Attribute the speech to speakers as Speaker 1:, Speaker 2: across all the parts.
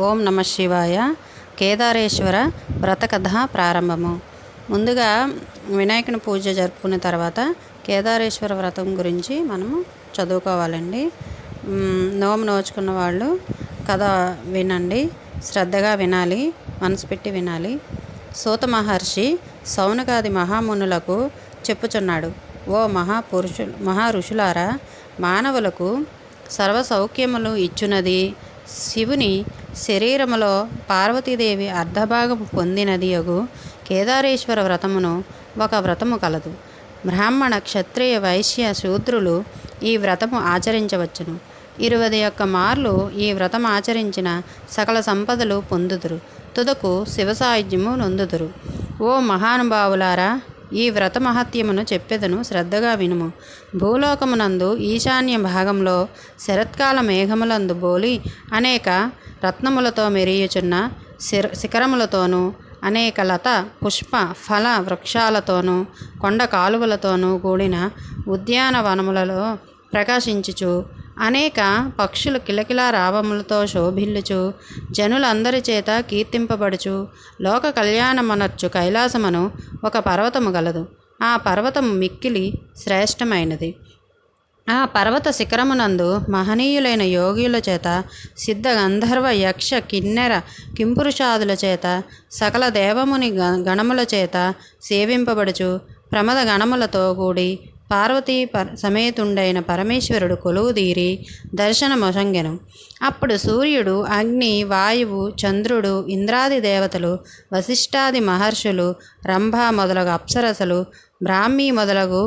Speaker 1: ఓం నమ శివాయ. కేదారేశ్వర వ్రతకథ ప్రారంభము. ముందుగా వినాయకుని పూజ జరుపుకున్న తర్వాత కేదారేశ్వర వ్రతం గురించి మనము చదువుకోవాలండి. నోము నోచుకున్న వాళ్ళు కథ వినండి. శ్రద్ధగా వినాలి. మనసు పెట్టి వినాలి. సూత మహర్షి సౌనకాది మహామునులకు చెప్పుచున్నాడు ఓ మహాపురుషు మహా ఋషులారా మానవులకు సర్వ సౌఖ్యములు ఇచ్చునది. శివుని శరీరములో పార్వతీదేవి అర్ధభాగం పొందినది యగు కేదారేశ్వర వ్రతమును ఒక వ్రతము కలదు. బ్రాహ్మణ క్షత్రియ వైశ్య శూద్రులు ఈ వ్రతము ఆచరించవచ్చును. ఇరవై ఒక్క మార్లు ఈ వ్రతం ఆచరించిన సకల సంపదలు పొందుదురు. తుదకు శివ సాయుధ్యము నొందుదురు. ఓ మహానుభావులారా ఈ వ్రత మహత్యమును చెప్పెదను శ్రద్ధగా వినుము. భూలోకమునందు ఈశాన్య భాగంలో శరత్కాల మేఘములందు బోలి అనేక రత్నములతో మెరియుచున్న శిర శిఖరములతోనూ అనేక లత పుష్ప ఫల వృక్షాలతోనూ కొండ కాలువలతోనూ కూడిన ఉద్యానవనములలో ప్రకాశించుచు అనేక పక్షులు కిలకిలా రావములతో శోభిల్లుచు జనులందరి చేత కీర్తింపబడుచు లోక కళ్యాణమనర్చు కైలాసమును ఒక పర్వతము గలదు. ఆ పర్వతము మిక్కిలి శ్రేష్టమైనది. ఆ పర్వత శిఖరమునందు మహనీయులైన యోగుల చేత సిద్ధ గంధర్వ యక్ష కిన్నెర కింపురుషాదుల చేత సకల దేవముని గ- గణముల చేత సేవింపబడుచు ప్రమద గణములతో కూడి పార్వతీ ప సమేతుండైన పరమేశ్వరుడు కొలువుదీరి దర్శనమొసంగెను. అప్పుడు సూర్యుడు అగ్ని వాయువు చంద్రుడు ఇంద్రాది దేవతలు వశిష్ఠాది మహర్షులు రంభ మొదలగు అప్సరసలు బ్రాహ్మి మొదలగు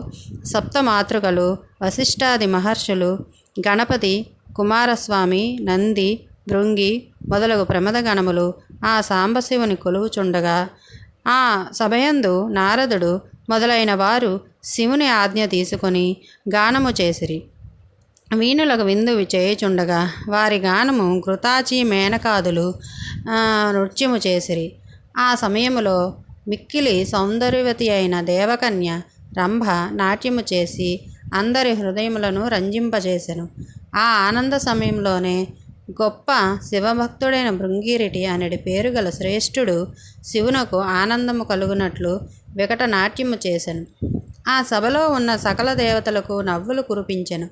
Speaker 1: సప్తమాతృకలు వశిష్ఠాది మహర్షులు గణపతి కుమారస్వామి నంది భృంగి మొదలగు ప్రమదగణములు ఆ సాంబశివుని కొలువుచుండగా ఆ సభయందు నారదుడు మొదలైన వారు శివుని ఆజ్ఞ తీసుకొని గానము చేసిరి. వీణులకు విందు చేయుచుండగా వారి గానము కృతాచి మేనకాదులు నృత్యము చేసిరి. ఆ సమయంలో మిక్కిలి సౌందర్యవతి అయిన దేవకన్య రంభ నాట్యము చేసి అందరి హృదయములను రంజింపజేసెను. ఆ ఆనంద సమయంలోనే గొప్ప శివభక్తుడైన భృంగిరిటి అనడి పేరు గల శ్రేష్ఠుడు శివునకు ఆనందము కలుగునట్లు వికట నాట్యము చేశాను ఆ సభలో ఉన్న సకల దేవతలకు నవ్వులు కురిపించెను.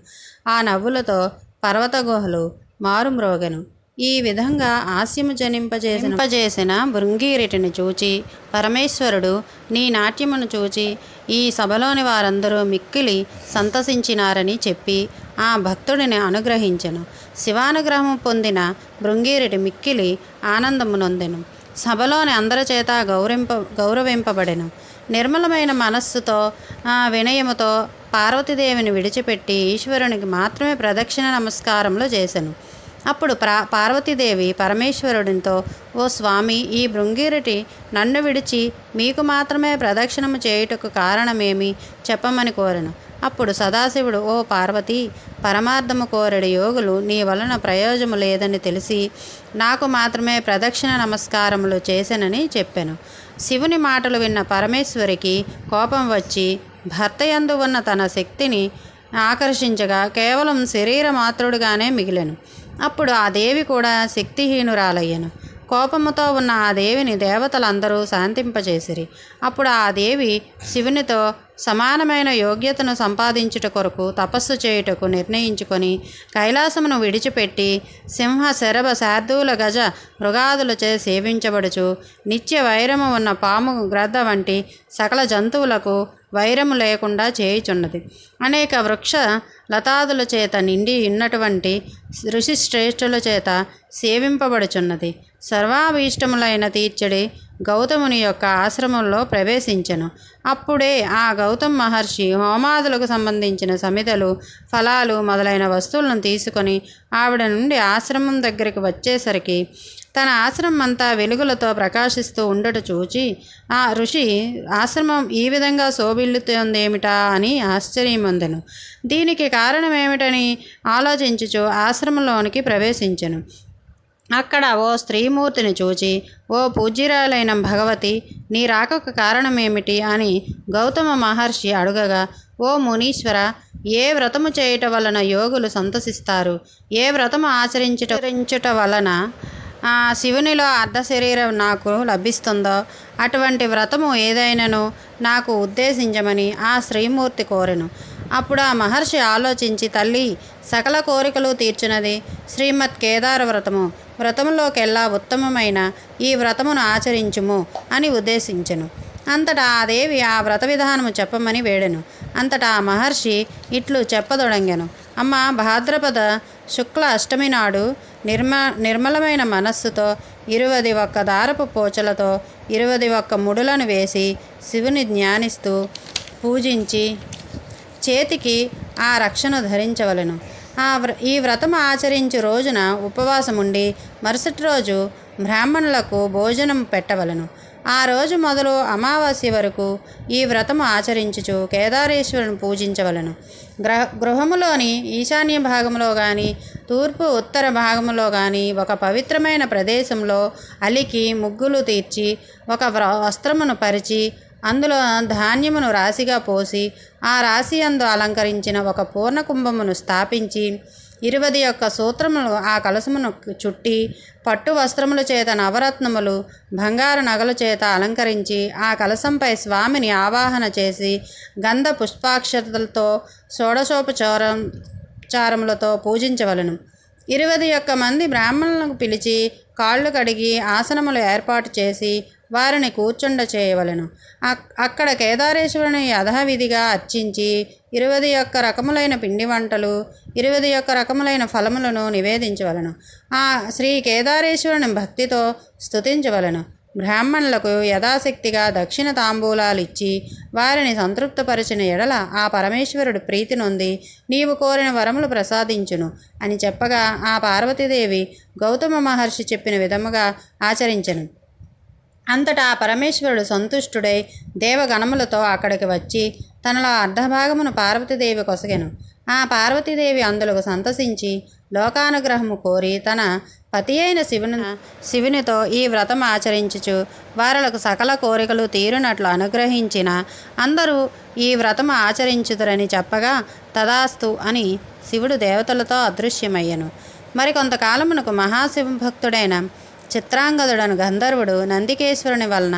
Speaker 1: ఆ నవ్వులతో పర్వత గుహలు మారుమ్రోగెను. ఈ విధంగా హాస్యము జనింపజేసింపజేసిన భృంగీరిటిని చూచి పరమేశ్వరుడు నీ నాట్యమును చూచి ఈ సభలోని వారందరూ మిక్కిలి సంతసించినారని చెప్పి ఆ భక్తుడిని అనుగ్రహించెను. శివానుగ్రహం పొందిన భృంగీరిటి మిక్కిలి ఆనందము నొందెను. సభలోని అందరి చేత గౌరవింప గౌరవింపబడెను. నిర్మలమైన మనస్సుతో వినయముతో పార్వతీదేవిని విడిచిపెట్టి ఈశ్వరునికి మాత్రమే ప్రదక్షిణ నమస్కారములు చేశాను అప్పుడు ప్రా పార్వతీదేవి పరమేశ్వరుడితో ఓ స్వామి ఈ భృంగిరటి నన్ను విడిచి మీకు మాత్రమే ప్రదక్షిణము చేయుటకు కారణమేమి? చెప్పమని కోరను. అప్పుడు సదాశివుడు ఓ పార్వతి పరమార్థము కోరడి యోగులు నీ వలన ప్రయోజము లేదని తెలిసి నాకు మాత్రమే ప్రదక్షిణ నమస్కారములు చేశానని చెప్పాను. శివుని మాటలు విన్న పరమేశ్వరికి కోపం వచ్చి భర్త యందు ఉన్న తన శక్తిని ఆకర్షించగా కేవలం శరీర మాత్రుడుగానే మిగిలెను. అప్పుడు ఆ దేవి కూడా శక్తిహీనురాలయ్యను. కోపముతో ఉన్న ఆ దేవిని దేవతలందరూ శాంతింపజేసిరి. అప్పుడు ఆ దేవి శివునితో సమానమైన యోగ్యతను సంపాదించుట కొరకు తపస్సు చేయుటకు నిర్ణయించుకొని కైలాసమును విడిచిపెట్టి సింహ శరభ శార్దూల గజ మృగాదులచే సేవించబడుచు నిత్య వైరము ఉన్న పాము గ్రద్ద వంటి సకల జంతువులకు వైరము లేకుండా చేయుచున్నది. అనేక వృక్ష లతాదుల చేత నిండి ఉన్నటువంటి ఋషి శ్రేష్ఠుల చేత సేవింపబడుచున్నది. సర్వాభీష్టములైన తీర్చడి గౌతముని యొక్క ఆశ్రమంలో ప్రవేశించను. అప్పుడే ఆ గౌతమ్ మహర్షి హోమాదులకు సంబంధించిన సమితలు ఫలాలు మొదలైన వస్తువులను తీసుకొని ఆవిడ నుండి ఆశ్రమం దగ్గరికి వచ్చేసరికి తన ఆశ్రమం అంతా వెలుగులతో ప్రకాశిస్తూ ఉండట చూచి ఆ ఋషి ఆశ్రమం ఈ విధంగా శోభిల్లుతోందేమిటా? అని ఆశ్చర్యమొందెను. దీనికి కారణమేమిటని ఆలోచించుచు ఆశ్రమంలోనికి ప్రవేశించను. అక్కడ ఓ స్త్రీమూర్తిని చూచి ఓ పూజ్యురాలైన భగవతి నీ రాకకు కారణమేమిటి? అని గౌతమ మహర్షి అడుగగా ఓ మునీశ్వర ఏ వ్రతము చేయుట వలన యోగులు సంతసిస్తారు? ఏ వ్రతము ఆచరించుట వలన ఆ శివునిలో అర్ధ శరీరం నాకు లభిస్తుందో? అటువంటి వ్రతము ఏదైనాను నాకు ఉద్దేశించమని ఆ శ్రీమూర్తి కోరెను. అప్పుడు ఆ మహర్షి ఆలోచించి తల్లి సకల కోరికలు తీర్చినది శ్రీమద్ కేదార వ్రతము. వ్రతములోకెల్లా ఉత్తమమైన ఈ వ్రతమును ఆచరించుము అని ఉద్దేశించెను. అంతటా ఆ దేవి ఆ వ్రత విధానము చెప్పమని వేడెను. అంతటా ఆ మహర్షి ఇట్లు చెప్పదొడంగెను. అమ్మ భాద్రపద శుక్ల అష్టమి నాడు నిర్మ నిర్మలమైన మనస్సుతో ఇరువది ఒక్క దారపు పోచలతో ఇరువది ఒక్క ముడులను వేసి శివుని జ్ఞానిస్తూ పూజించి చేతికి ఆ రక్షను ధరించవలను. ఆ వ్ర ఈ వ్రతం ఆచరించు రోజున ఉపవాసముండి మరుసటి రోజు బ్రాహ్మణులకు భోజనం పెట్టవలను. ఆ రోజు మొదలు అమావాస్య వరకు ఈ వ్రతము ఆచరించుచు కేదారేశ్వరుని పూజించవలను. గ్రహ గృహములోని ఈశాన్య భాగంలో కానీ తూర్పు ఉత్తర భాగంలో కానీ ఒక పవిత్రమైన ప్రదేశంలో అలికి ముగ్గులు తీర్చి ఒక వ్ర- వస్త్రమును పరిచి అందులో ధాన్యమును రాశిగా పోసి ఆ రాశి అందు అలంకరించిన ఒక పూర్ణ కుంభమును స్థాపించి ఇరువది యొక్క సూత్రములు ఆ కలశమును చుట్టి పట్టు వస్త్రముల చేత నవరత్నములు బంగారు నగల చేత అలంకరించి ఆ కలశంపై స్వామిని ఆవాహన చేసి గంధ పుష్పాక్షతలతో షోడశోపచారం చారములతో పూజించవలను. ఇరువది ఒక్క మంది బ్రాహ్మణులకు పిలిచి కాళ్ళు కడిగి ఆసనములు ఏర్పాటు చేసి వారిని కూర్చుండ చేయవలను. అక్- అక్కడ కేదారేశ్వరుని యథావిధిగా అర్చించి ఇరువది ఒక్క రకములైన పిండి వంటలు ఇరువది యొక్క రకములైన ఫలములను నివేదించవలను. ఆ శ్రీ కేదారేశ్వరుని భక్తితో స్థుతించవలను బ్రాహ్మణులకు యథాశక్తిగా దక్షిణ తాంబూలాలు ఇచ్చి వారిని సంతృప్తపరిచిన ఎడల ఆ పరమేశ్వరుడు ప్రీతి నొంది నీవు కోరిన వరములు ప్రసాదించును అని చెప్పగా ఆ పార్వతీదేవి గౌతమ మహర్షి చెప్పిన విధముగా ఆచరించను. అంతటా పరమేశ్వరుడు సంతుష్టుడై దేవగణములతో అక్కడికి వచ్చి తనలో అర్ధభాగమును పార్వతీదేవి కొసగెను. ఆ పార్వతీదేవి అందులకు సంతసించి లోకానుగ్రహము కోరి తన పతి అయిన శివుని శివునితో ఈ వ్రతం ఆచరించుచు వారలకు సకల కోరికలు తీరునట్లు అనుగ్రహించిన అందరూ ఈ వ్రతం ఆచరించుదురని చెప్పగా తదాస్తు అని శివుడు దేవతలతో అదృశ్యమయ్యను. మరి కొంతకాలమునకు మహాశివభక్తుడైన చిత్రాంగదుడను గంధర్వుడు నందికేశ్వరుని వలన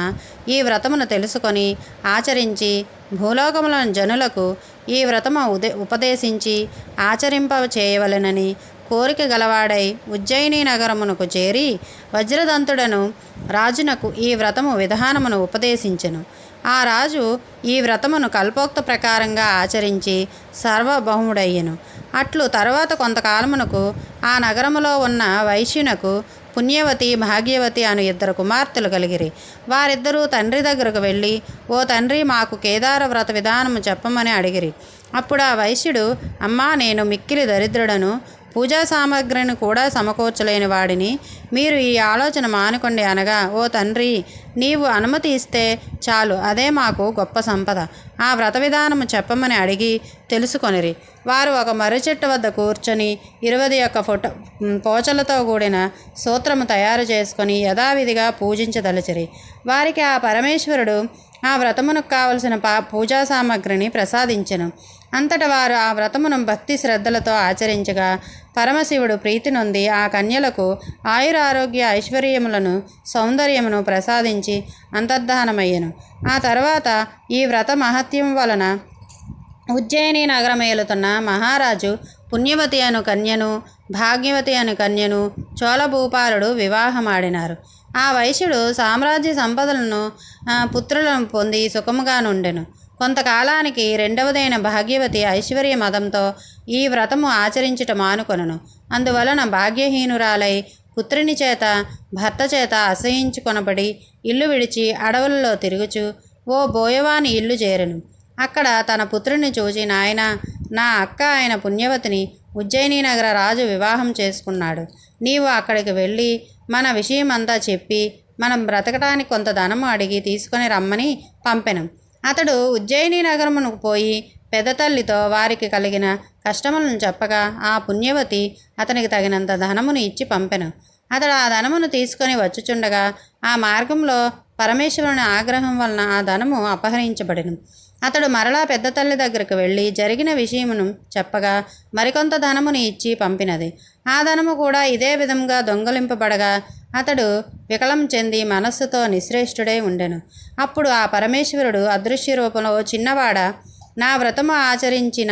Speaker 1: ఈ వ్రతమును తెలుసుకొని ఆచరించి భూలోకములను జనులకు ఈ వ్రతము ఉదే ఉపదేశించి ఆచరింప చేయవలెనని కోరిక గలవాడై ఉజ్జయిని నగరమునకు చేరి వజ్రదంతుడను రాజునకు ఈ వ్రతము విధానమును ఉపదేశించెను. ఆ రాజు ఈ వ్రతమును కల్పోక్త ప్రకారంగా ఆచరించి సార్వభౌముడయ్యెను అట్లు తరువాత కొంతకాలమునకు ఆ నగరములో ఉన్న వైశ్యునకు పుణ్యవతి భాగ్యవతి అను ఇద్దరు కుమార్తెలు కలిగిరి. వారిద్దరూ తండ్రి దగ్గరకు వెళ్ళి ఓ తండ్రి మాకు కేదార వ్రత విధానము చెప్పమని అడిగిరి. అప్పుడు ఆ వైశ్యుడు అమ్మా నేను మిక్కిలి దరిద్రుడను. పూజా సామగ్రిని కూడా సమకూర్చలేని వాడిని. మీరు ఈ ఆలోచన మానుకోండి అనగా ఓ తండ్రి నీవు అనుమతి ఇస్తే చాలు అదే మాకు గొప్ప సంపద. ఆ వ్రత విధానము చెప్పమని అడిగి తెలుసుకొనిరి. వారు ఒక మర్రి చెట్టు వద్ద కూర్చొని ఇరవై యొక్క ఫోటో పోచలతో కూడిన సూత్రము తయారు చేసుకొని యథావిధిగా పూజించదలచిరి. వారికి ఆ పరమేశ్వరుడు ఆ వ్రతమునకు కావలసిన పా పూజా సామాగ్రిని ప్రసాదించెను. అంతట వారు ఆ వ్రతమును భక్తి శ్రద్ధలతో ఆచరించగా పరమశివుడు ప్రీతి నొంది ఆ కన్యలకు ఆయురారోగ్య ఐశ్వర్యములను సౌందర్యమును ప్రసాదించి అంతర్ధానమయ్యను. ఆ తర్వాత ఈ వ్రత మహత్యం వలన ఉజ్జయిని నగరమేలుతున్న మహారాజు పుణ్యవతి అను కన్యను భాగ్యవతి అను కన్యను చోళభూపాలుడు వివాహమాడినారు. ఆ వైశ్యుడు సామ్రాజ్య సంపదలను పుత్రులను పొంది సుఖముగా నుండెను కొంతకాలానికి రెండవదైన భాగ్యవతి ఐశ్వర్య మదంతో ఈ వ్రతము ఆచరించుట మానుకొనను. అందువలన భాగ్యహీనురాలై పుత్రుని చేత భర్త చేత అసహించుకొనబడి ఇల్లు విడిచి అడవులలో తిరుగుచు ఓ బోయవాని ఇల్లు చేరెను. అక్కడ తన పుత్రుని చూచి నాయన నా అక్క ఆయన పుణ్యవతిని ఉజ్జయిని నగర రాజు వివాహం చేసుకున్నాడు. నీవు అక్కడికి వెళ్ళి మన విషయమంతా చెప్పి మనం బ్రతకటానికి కొంత ధనము అడిగి తీసుకొని రమ్మని పంపెను. అతడు ఉజ్జయిని నగరమునకు పోయి పెద్ద తల్లితో వారికి కలిగిన కష్టములను చెప్పగా ఆ పుణ్యవతి అతనికి తగినంత ధనమును ఇచ్చి పంపెను. అతడు ఆ ధనమును తీసుకొని వచ్చుచుండగా ఆ మార్గంలో పరమేశ్వరుని ఆగ్రహం వలన ఆ ధనము అపహరించబడిను. అతడు మరలా పెద్ద తల్లి దగ్గరకు వెళ్ళి జరిగిన విషయమును చెప్పగా మరికొంత ధనమును ఇచ్చి పంపినది. ఆ ధనము కూడా ఇదే విధంగా దొంగలింపబడగా అతడు వికలం చెంది మనస్సుతో నిశ్రేష్ఠుడై ఉండెను. అప్పుడు ఆ పరమేశ్వరుడు అదృశ్య రూపంలో చిన్నవాడ నా వ్రతము ఆచరించిన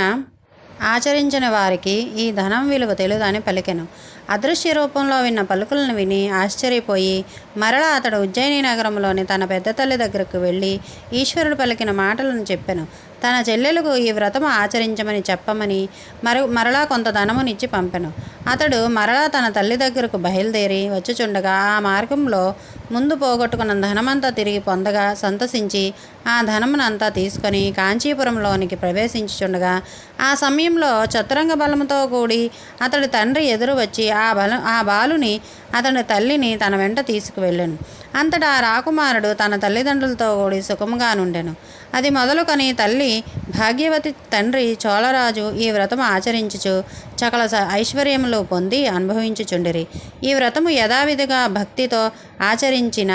Speaker 1: ఆచరించిన వారికి ఈ ధనం విలువ తెలుదని పలికెను. అదృశ్య రూపంలో విన్న పలుకులను విని ఆశ్చర్యపోయి మరలా అతడు ఉజ్జయిని నగరంలోని తన పెద్ద తల్లి దగ్గరకు వెళ్ళి ఈశ్వరుడు పలికిన మాటలను చెప్పెను. తన చెల్లెలకు ఈ వ్రతము ఆచరించమని చెప్పమని మరు మరలా కొంత ధనమునిచ్చి పంపెను. అతడు మరలా తన తల్లి దగ్గరకు బయలుదేరి వచ్చుచుండగా ఆ మార్గంలో ముందు పోగొట్టుకున్న ధనమంతా తిరిగి పొందగా సంతసించి ఆ ధనమునంతా తీసుకొని కాంచీపురంలోనికి ప్రవేశించుచుండగా ఆ సమయంలో చతురంగ బలముతో కూడి అతడి తండ్రి ఎదురు వచ్చి ఆ బల ఆ బాలుని అతని తల్లిని తన వెంట తీసుకువెళ్ళాను. అంతటా రాకుమారుడు తన తల్లిదండ్రులతో కూడి సుఖముగా నుండెను. అది మొదలుకొని తల్లి భాగ్యవతి తండ్రి చోళరాజు ఈ వ్రతము ఆచరించుచు సకల స- ఐశ్వర్యములు పొంది అనుభవించుచుండిరి. ఈ వ్రతము యథావిధిగా భక్తితో ఆచరించిన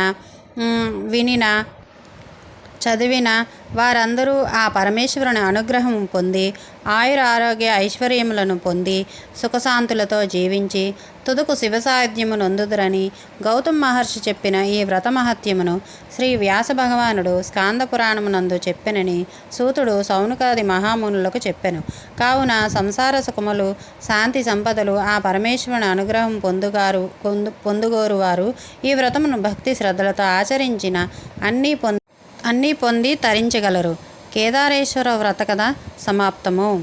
Speaker 1: వినిన చదివిన వారందరూ ఆ పరమేశ్వరుని అనుగ్రహం పొంది ఆయుర ఆరోగ్య ఐశ్వర్యములను పొంది సుఖశాంతులతో జీవించి తుదుకు శివసాధ్యము నొందుదురని గౌతమ్ మహర్షి చెప్పిన ఈ వ్రత మహత్యమును శ్రీ వ్యాస భగవానుడు స్కాంద పురాణమునందు చెప్పెనని సూతుడు సౌనుకాది మహామునులకు చెప్పెను. కావున సంసార సుఖములు శాంతి సంపదలు ఆ పరమేశ్వరుని అనుగ్రహం పొందుగారు పొందు పొందుగోరు వారు ఈ వ్రతమును భక్తి శ్రద్ధలతో ఆచరించిన అన్నీ పొంది అన్నీ పొంది తరించగలరు. కేదారేశ్వర వ్రత కథ సమాప్తము.